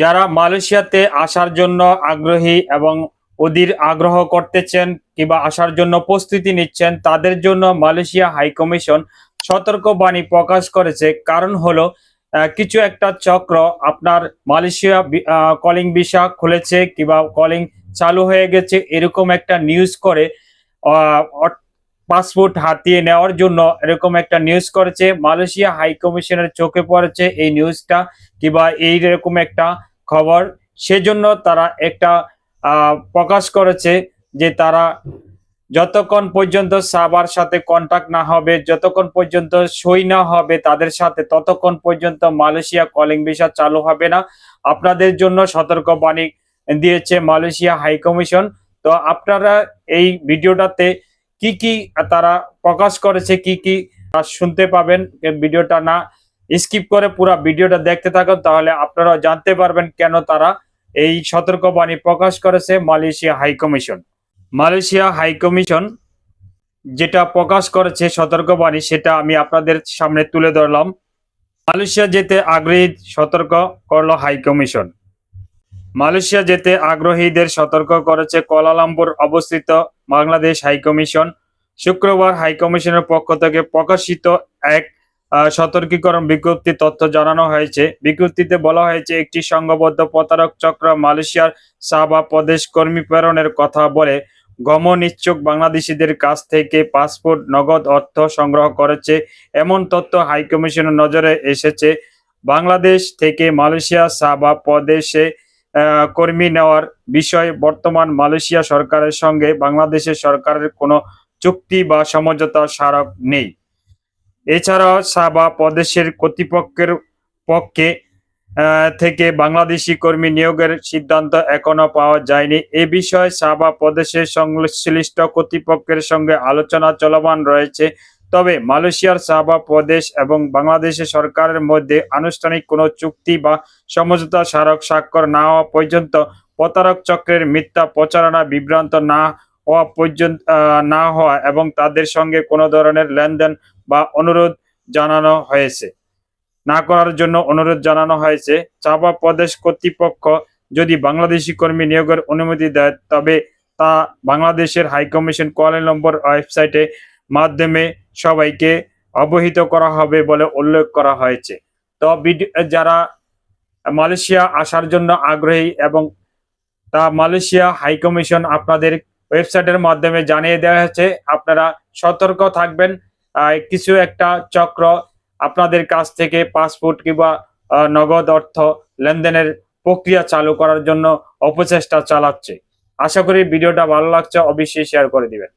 যারা মালয়েশিয়াতে আসার জন্য আগ্রহী এবং অধীর আগ্রহ করতেছেন কিংবা আসার জন্য প্রস্তুতি নিচ্ছেন, তাদের জন্য মালয়েশিয়া হাই কমিশন সতর্কবাণী প্রকাশ করেছে। কারণ হলো কিছু একটা চক্র আপনার মালয়েশিয়া কলিং ভিসা খুলেছে কিংবা কলিং চালু হয়ে গেছে, এরকম একটা নিউজ করে পাসপোর্ট হাতিয়ে নেওয়ার জন্য এরকম একটা নিউজ করেছে। মালয়েশিয়া হাই কমিশনের চোখে পড়েছে এই নিউজটা কিংবা এইরকম একটা খবর। সেজন্য তারা একটা প্রকাশ করেছে যে তারা যতক্ষণ পর্যন্ত সাবার সাথে কন্টাক্ট না হবে, যতক্ষণ পর্যন্ত সই না হবে তাদের সাথে, ততক্ষণ পর্যন্ত মালয়েশিয়া কলিং ভিসা চালু হবে না। আপনাদের জন্য সতর্কবাণী দিয়েছে মালয়েশিয়া হাই কমিশন তো আপনারা এই ভিডিওটাতে কি কি তারা প্রকাশ করেছে, কি কি শুনতে পাবেন ভিডিওটা না স্কিপ করে পুরো ভিডিওটা দেখতে থাকুন, তাহলে আপনারা জানতে পারবেন কেন তারা এই সতর্কবাণী প্রকাশ করেছে Malaysia high commission. Malaysia high commission যেটা প্রকাশ করেছে সতর্কবাণী, সেটা আমি আপনাদের সামনে তুলে ধরলাম। মালয়েশিয়া যেতে আগ্রহী সতর্ক করল হাই কমিশন। মালয়েশিয়া যেতে আগ্রহীদের সতর্ক করেছে কোলালামপুর অবস্থিত বাংলাদেশ হাইকমিশন শুক্রবার হাই কমিশনের পক্ষ থেকে প্রকাশিত এক সতর্কীকরণ বিজ্ঞপ্তি তথ্য জানানো হয়েছে। বিজ্ঞপ্তিতে বলা হয়েছে, একটি সংঘবদ্ধ প্রতারক চক্র মালয়েশিয়ার সাবা প্রদেশ কর্মী প্রেরণের কথা বলে গমন ইচ্ছুক বাংলাদেশিদের কাছ থেকে পাসপোর্ট, নগদ অর্থ সংগ্রহ করেছে। এমন তথ্য হাইকমিশনের নজরে এসেছে। বাংলাদেশ থেকে মালয়েশিয়া সাবা প্রদেশে কর্মী নেওয়ার বিষয়ে বর্তমান মালয়েশিয়া সরকারের সঙ্গে বাংলাদেশের সরকারের কোনো চুক্তি বা সমঝোতা স্মারক নেই। এছাড়াও সাবা প্রদেশের কর্তৃপক্ষের পক্ষে থেকে বাংলাদেশি কর্মী নিয়োগের সিদ্ধান্ত এখনও পাওয়া যায়নি। এ বিষয়ে সাবা প্রদেশের সংশ্লিষ্ট কর্তৃপক্ষের সঙ্গে আলোচনা চলমান রয়েছে। তবে মালয়েশিয়ার সাবা প্রদেশ এবং বাংলাদেশের সরকারের মধ্যে আনুষ্ঠানিক কোনো চুক্তি বা সমঝোতা স্মারক স্বাক্ষর না হওয়া পর্যন্ত প্রতারক চক্রের মিথ্যা প্রচারণা বিভ্রান্ত না হওয়া পর্যন্ত না হওয়া এবং তাদের সঙ্গে কোনো ধরনের লেনদেন বা অনুরোধ জানানো হয়েছে। না করার জন্য অনুরোধ জানানো হয়েছে। চাপা প্রদেশ কর্তৃপক্ষ যদি বাংলাদেশি কর্মী নিয়োগের অনুমতি দেয়, তবে তা বাংলাদেশের হাইকমিশন কোয়ালালামপুর ওয়েবসাইটে মাধ্যমে সবাইকে অবহিত করা হবে বলে উল্লেখ করা হয়েছে। তো যারা মালয়েশিয়া আসার জন্য আগ্রহী এবং তা মালয়েশিয়া হাইকমিশন আপনাদের ওয়েবসাইটের মাধ্যমে জানিয়ে দেওয়া হয়েছে, আপনারা সতর্ক থাকবেন। কিছু একটা চক্র আপনাদের কাছ থেকে পাসপোর্ট কিংবা নগদ অর্থ লেনদেনের প্রক্রিয়া চালু করার জন্য অপচেষ্টা চালাচ্ছে। আশা করি ভিডিওটা ভালো লাগছে, অবশ্যই শেয়ার করে দিবেন।